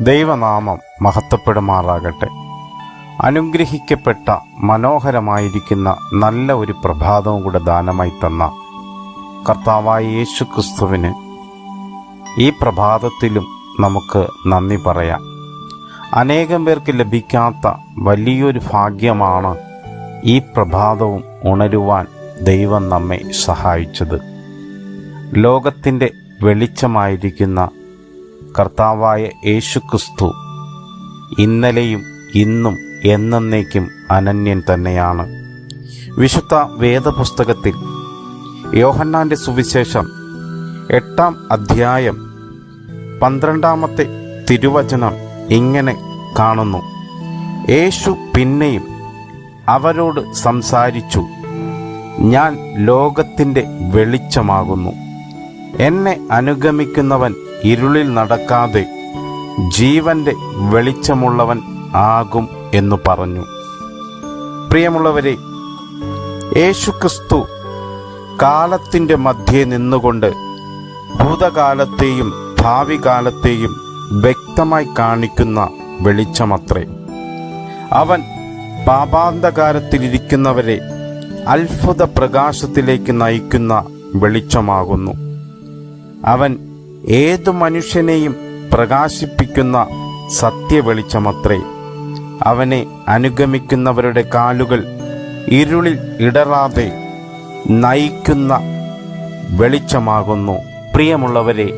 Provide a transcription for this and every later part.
ദൈവനാമം മഹത്വപ്പെടുമാറാകട്ടെ. അനുഗ്രഹിക്കപ്പെട്ട മനോഹരമായിരിക്കുന്ന നല്ല ഒരു പ്രഭാതവും കൂടെ ദാനമായി തന്ന കർത്താവായ യേശു ക്രിസ്തുവിന് ഈ പ്രഭാതത്തിലും നമുക്ക് നന്ദി പറയാം. അനേകം പേർക്ക് ലഭിക്കാത്ത വലിയൊരു ഭാഗ്യമാണ് ഈ പ്രഭാതവും ഉണരുവാൻ ദൈവം നമ്മെ സഹായിച്ചത്. ലോകത്തിന്റെ വെളിച്ചമായിരിക്കുന്ന കർത്താവായ യേശുക്രിസ്തു ഇന്നലെയും ഇന്നും എന്നേക്കും അനന്യൻ തന്നെയാണ്. വിശുദ്ധ വേദപുസ്തകത്തിൽ യോഹന്നാന്റെ സുവിശേഷം എട്ടാം അധ്യായം പന്ത്രണ്ടാമത്തെ തിരുവചനം ഇങ്ങനെ കാണുന്നു. യേശു പിന്നെയും അവരോട് സംസാരിച്ചു ഞാൻ ലോകത്തിന്റെ വെളിച്ചമാകുന്നു. എന്നെ അനുഗമിക്കുന്നവൻ ഇരുളിൽ നടക്കാതെ ജീവന്റെ വെളിച്ചമുള്ളവൻ ആകും എന്ന് പറഞ്ഞു. പ്രിയമുള്ളവരെ യേശുക്രിസ്തു കാലത്തിന്റെ മധ്യേ നിന്നുകൊണ്ട് ഭൂതകാലത്തെയും ഭാവി കാലത്തെയും വ്യക്തമായി കാണിക്കുന്ന വെളിച്ചമത്രേ. അവൻ പാപാന്തകാരത്തിലിരിക്കുന്നവരെ അത്ഭുത പ്രകാശത്തിലേക്ക് നയിക്കുന്ന വെളിച്ചമാകുന്നു. അവൻ ഏതു മനുഷ്യനെയും പ്രകാശിപ്പിക്കുന്ന സത്യവെളിച്ചമത്രേ. അവനെ അനുഗമിക്കുന്നവരുടെ കാലുകൾ ഇരുളിൽ ഇടറാതെ നയിക്കുന്ന വെളിച്ചമാകുന്നു. പ്രിയമുള്ളവരെ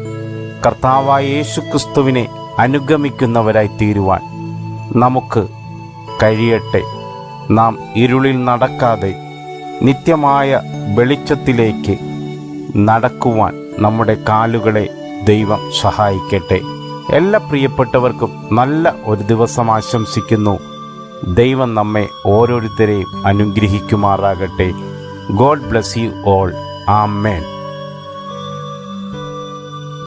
കർത്താവായ യേശുക്രിസ്തുവിനെ അനുഗമിക്കുന്നവരായി തീരുവാൻ നമുക്ക് കഴിയട്ടെ. നാം ഇരുളിൽ നടക്കാതെ നിത്യമായ വെളിച്ചത്തിലേക്ക് നടക്കുവാൻ നമ്മുടെ കാലുകളെ ദൈവം സഹായിക്കട്ടെ. എല്ലാ പ്രിയപ്പെട്ടവർക്കും നല്ല ഒരു ദിവസം ആശംസിക്കുന്നു. ദൈവം നമ്മെ ഓരോരുത്തരെയും അനുഗ്രഹിക്കുമാറാകട്ടെ. God bless you all. Amen.